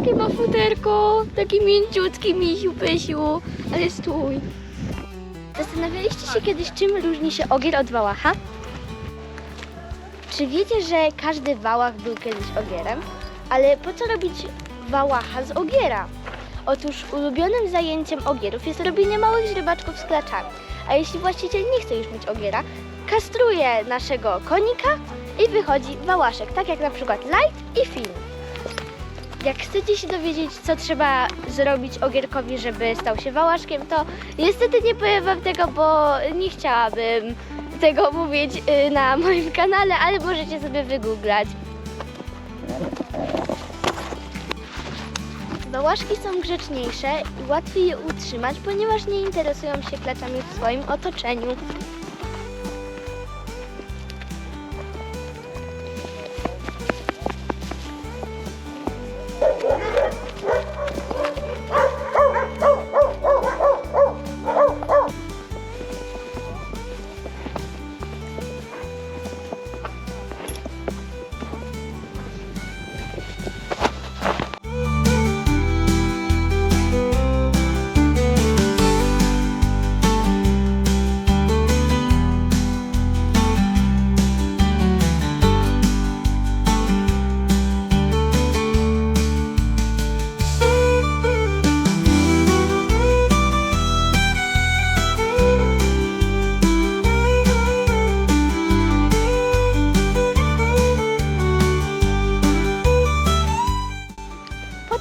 Jakie ma futerko. Taki mięciutki misiu pysiu. Ale stój. Zastanawialiście się kiedyś, czym różni się ogier od wałacha? Czy wiecie, że każdy wałach był kiedyś ogierem? Ale po co robić wałacha z ogiera? Otóż ulubionym zajęciem ogierów jest robienie małych źrebaczków z klaczami. A jeśli właściciel nie chce już mieć ogiera, kastruje naszego konika i wychodzi wałaszek, tak jak na przykład light i film. Jak chcecie się dowiedzieć, co trzeba zrobić ogierkowi, żeby stał się wałaszkiem, to niestety nie powiem wam tego, bo nie chciałabym tego mówić y, na moim kanale, ale możecie sobie wygooglać. Wałaszki są grzeczniejsze i łatwiej je utrzymać, ponieważ nie interesują się klaczami w swoim otoczeniu.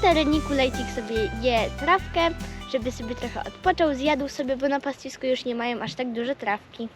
Po tereniku Lejcik sobie je trawkę, żeby sobie trochę odpoczął, zjadł sobie, bo na pastwisku już nie mają aż tak dużo trawki.